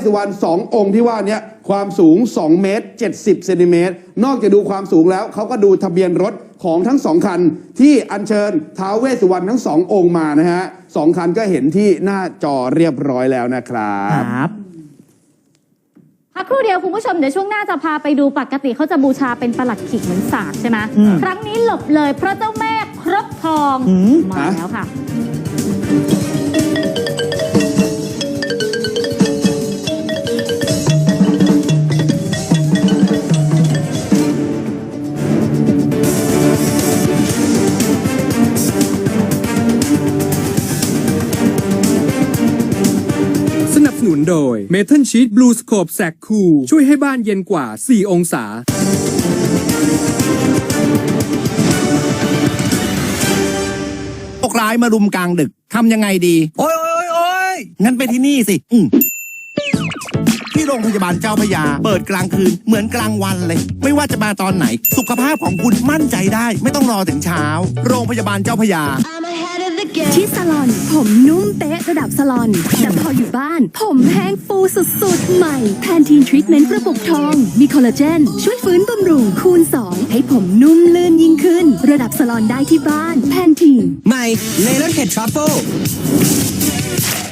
สสุวรรณสององค์ที่ว่าเนี้ยความสูง 2 เมตร 70เซนติเมตรนอกจากดูความสูงแล้วเขาก็ดูทะเบียนรถของทั้งสองคัน ที่อัญเชิญท้าวเวสสุวรรณทั้งสององค์มานะฮะสองคันก็เห็นที่หน้าจอเรียบร้อยแล้วนะครัคบรับพักครู่เดียวคุณผู้ชมเดี๋ยวช่วงหน้าจะพาไปดูปกติเขาจะบูชาเป็นประหลัดขิกเหมือนสากใช่ไหมอืม ครั้งนี้หลบเลยเพราะเจ้าแม่ครบทองอืม มาแล้วค่ะสนั สนุนโดย m e t a l Sheet Blue Scope แสกคูลช่วยให้บ้านเย็นกว่า 4 องศา พวกร้ายมารุมกลางดึกทำยังไงดีโอ้ยโอ้ยโอ้ยโอ้ยงั้นไปที่นี่สิ อืมที่โรงพยาบาลเจ้าพระยา เปิดกลางคืนเหมือนกลางวันเลย ไม่ว่าจะมาตอนไหน สุขภาพของคุณมั่นใจได้ ไม่ต้องรอถึงเช้า โรงพยาบาลเจ้าพระยา ที่ซาลอน ผมนุ่มเป๊ะระดับซาลอน แต่พออยู่บ้าน ผมแห้งฟูสุดๆ ใหม่แพนทีนทรีทเมนต์กระปุกทอง มีคอลลาเจน ช่วยฟื้นบำรุงคูณ 2 ให้ผมนุ่มลื่นยิ่งขึ้น ระดับซาลอนได้ที่บ้านแพนทีนใหม่เลเลนเห็ดทรัฟเฟิล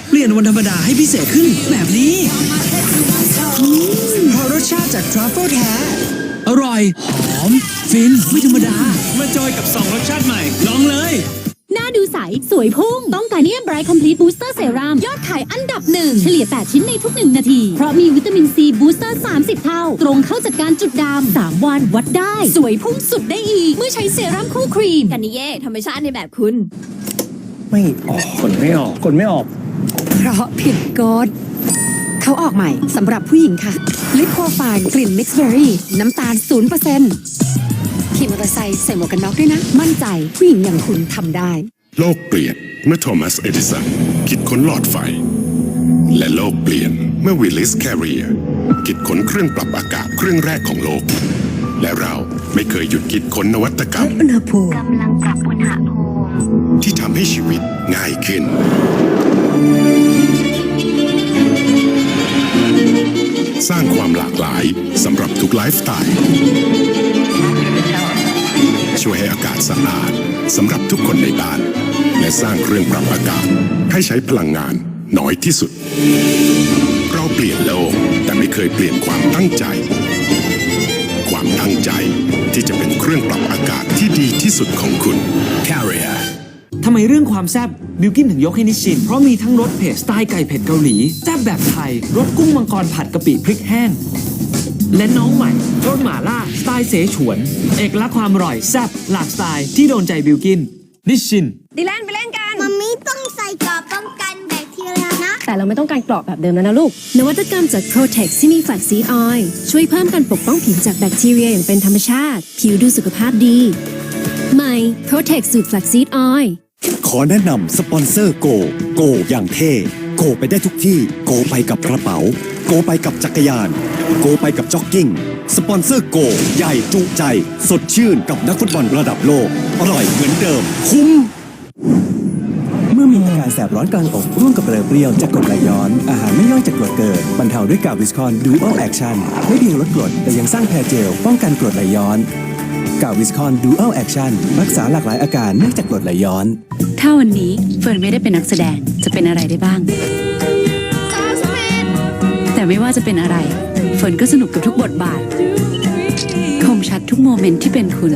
เปลี่ยนวันธรรมดาให้พิเศษขึ้นแบบนี้เพราะรสชาติจากทรัฟเฟิลแท้อร่อย หอม ฟิน ไม่ธรรมดา มาจอยกับ2รสชาติใหม่ ลองเลยหน้าดู ใส สวยพุ่ง ต้องการเนี่ยไบรท์คอมพลีทบูสเตอร์เซรั่มยอดขายอันดับหนึ่งเฉลี่ย 8 ชิ้นในทุก 1 นาที เพราะมีวิตามินซีบูสเตอร์ 30 เท่า ตรงเข้าจัดการจุดดำ3วันวัดได้ สวยพุ่งสุดได้อีก เมื่อใช้เซรั่มคู่ครีมกันนิเย่ธรรมชาติในแบบคุณ ไม่ออกกดไม่ออกกดไม่ออก เพราะผิดกฎเขาออกใหม่สำหรับผู้หญิงค่ะลิปโปรไฟล์กลิ่นมิกซ์เบอร์รี่น้ำตาล0%ขี่มอเตอร์ไซค์ใส่หมวกกันน็อกด้วยนะ มั่นใจผู้หญิงอย่างคุณทำได้ โลกเปลี่ยนเมื่อโทมัสเอดิสันคิดค้นหลอดไฟ และโลกเปลี่ยนเมื่อวิลลิสแคริเอคิดค้นเครื่องปรับอากาศเครื่องแรกของโลก และเราไม่เคยหยุดคิดค้นนวัตกรรม อุณหภูมิที่ทำให้ชีวิตง่ายขึ้น สร้างความหลากหลายสำหรับทุกไลฟ์สไตล์ ช่วยให้อากาศสะอาดสำหรับทุกคนในบ้าน และสร้างเครื่องปรับอากาศ ให้ใช้พลังงานน้อยที่สุด เราเปลี่ยนโลกแต่ไม่เคยเปลี่ยนความตั้งใจ ความตั้งใจที่จะเป็นเครื่องปรับอากาศที่ดีที่สุดของคุณ Carrier ทำไมเรื่องความแซ่บบิวกินถึงยกให้นิชิน เพราะมีทั้งรสเผ็ดสไตล์ไก่เผ็ดเกาหลี แซ่บแบบไทยรสกุ้งมังกรผัดกะปิพริกแห้ง และน้องใหม่รสหม่าล่าสไตล์เสฉวน เอกลักษณ์ความอร่อยแซ่บหลากสไตล์ที่โดนใจบิวกิน นิชชิน ดิแลนไปเล่นกัน มัมมี่ต้องใส่กรอบป้องกันแบคทีเรียนะ แต่เราไม่ต้องการกรอบแบบเดิมแล้วนะลูก นวัตกรรมจาก Protex ที่มีแฟลกซีดออยล์ช่วยเพิ่มการปกป้องผิวจากแบคทีเรียอย่างเป็นธรรมชาติ ผิวดูสุขภาพดี ใหม่ Protex สูตรแฟลกซีดออยล์ขอแนะนำสปอนเซอร์โก โกอย่างเท่ โกไปได้ทุกที่ โกไปกับกระเป๋า โกไปกับจักรยาน โกไปกับจ็อกกิ้ง สปอนเซอร์โก ใหญ่จุใจ สดชื่นกับนักฟุตบอลระดับโลก อร่อยเหมือนเดิม คุ้ม เมื่อมีอาการแสบร้อนกลางอกร่วมกับเปรย์เปรี้ยวจากกรดไหลย้อน อาหารไม่ย่อยจากกรดเกิดบรรเทาด้วยกาวิสคอนดูอัลแอคชั่นไม่เพียงลดกรดแต่ยังสร้างแพรเจลป้องกันกรดไหลย้อนกาวิสคอนดูอัลแอคชั่นรักษาหลากหลายอาการเนื่องจากกรดไหลย้อน ถ้าวันนี้เฟิร์นไม่ได้เป็นนักแสดงจะเป็นอะไรได้บ้าง ไม่ว่าจะเป็นอะไรเฟิร์นก็สนุกกับทุกบทบาท คมชัดทุกโมเมนต์ที่เป็นคุณ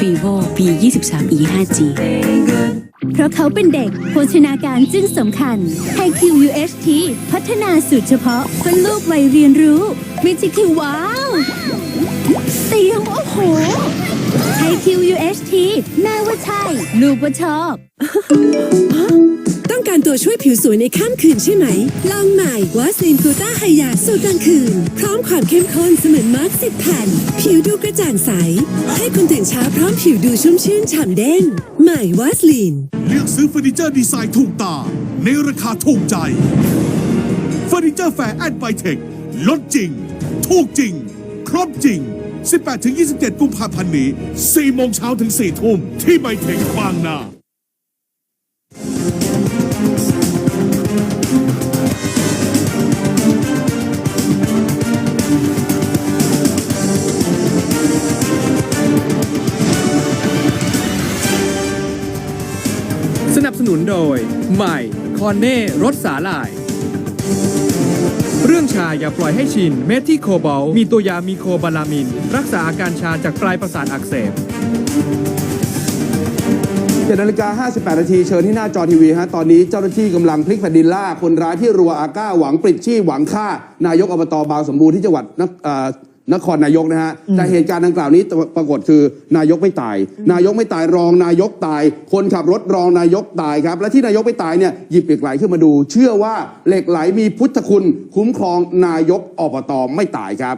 vivo v 2 3 e 5 g เพราะเขาเป็นเด็กโภชนาการจึงสำคัญ HiQ UHT พัฒนาสูตรเฉพาะเพื่อลูกวัยเรียนรู้มิจิคิวว้าวเตียงโอ้โห HiQ UHT แม่ว่าใช่ ลูกว่าชอบ การตัวช่วยผิวสวยในข้ามคืนใช่ไหม ลองใหม่วาสลินกูต้าไฮยาสูตรกลางคืน พร้อมความเข้มข้นเสมือนมาร์กสิบแผ่น ผิวดูกระจ่างใส ให้คุณตื่นเช้าพร้อมผิวดูชุ่มชื่นฉ่ำเด้ง ใหม่วาสลิน เลือกซื้อเฟอร์นิเจอร์ดีไซน์ถูกตา ในราคาถูกใจ เฟอร์นิเจอร์แฟร์แอนด์ไบเทคลดจริง ถูกจริง ครบจริง 18-27 กุมภาพันธ์นี้4โมงเช้าถึง4ทุ่มที่ไบเทคบางนา สนับสนุนโดย ใหม่ คอนเน่รถสาหร่าย เรื่องชาอย่าปล่อยให้ชิน เม็ดที่โคบอลมีตัวยามีโคบาลามิน รักษาอาการชาจากปลายประสาทอักเสบ 7นาฬิกา58นาทีเชิญที่หน้าจอทีวีฮะตอนนี้เจ้าหน้าที่กำลังพลิกแผ่นดินล่า คนร้ายที่รัวอาก้าหวังปลิดชีพหวังฆ่า นายกอบตบางสมบูรณ์ที่จังหวัดนคเอ่อนครนายกนะฮะแต่เหตุการณ์ดังกล่าวนี้ปรากฏคือนายกไม่ตาย นายกไม่ตายรองนายกตาย คนขับรถรองนายกตายครับ และที่นายกไม่ตายเนี่ยหยิบเหล็กไหลขึ้นมาดู เชื่อว่าเหล็กไหลมีพุทธคุณ คุ้มครองนายกอบตไม่ตายครับ